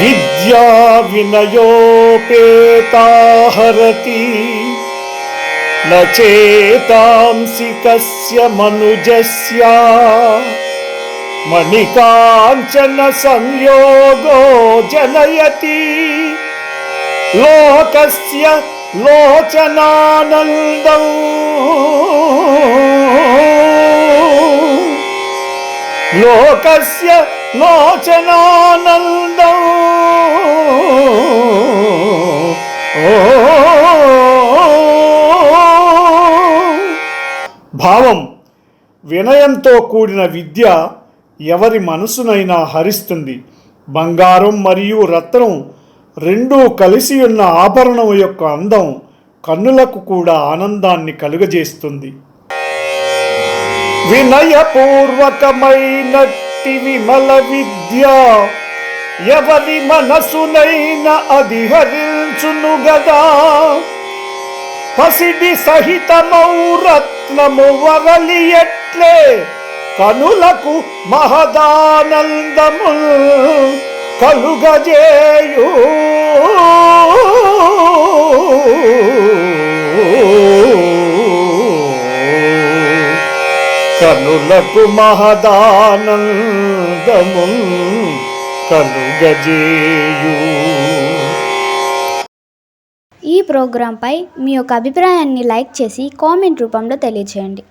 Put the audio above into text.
విద్యా వినయోపేతాహరతి నేతాంసి కస్య మనుజస్య మణికాంచన సంయోగో జనయతి. లోకస్య లోచనానందం. లోకస్య లోచనానందం భావం వినయంతో కూడిన విద్య ఎవరి మనసునైనా హరిస్తుంది. బంగారం మరియు రత్నం రెండూ కలిసి ఉన్న ఆభరణం యొక్క అందం కన్నులకు కూడా ఆనందాన్ని కలుగజేస్తుంది. వినయపూర్వకమైనట్టి విమల విద్య ఎవరి మనసునైన అధిహరించును గదా. పసిడి సహితమౌరత్నము వరలి ఎట్లే? కనులకు మహదానందము కలుగజేయూ కనులకు మహదానందము కలుగజేయు ఈ ప్రోగ్రాంపై మీ యొక్క అభిప్రాయాన్ని లైక్ చేసి కామెంట్ రూపంలో తెలియచేయండి.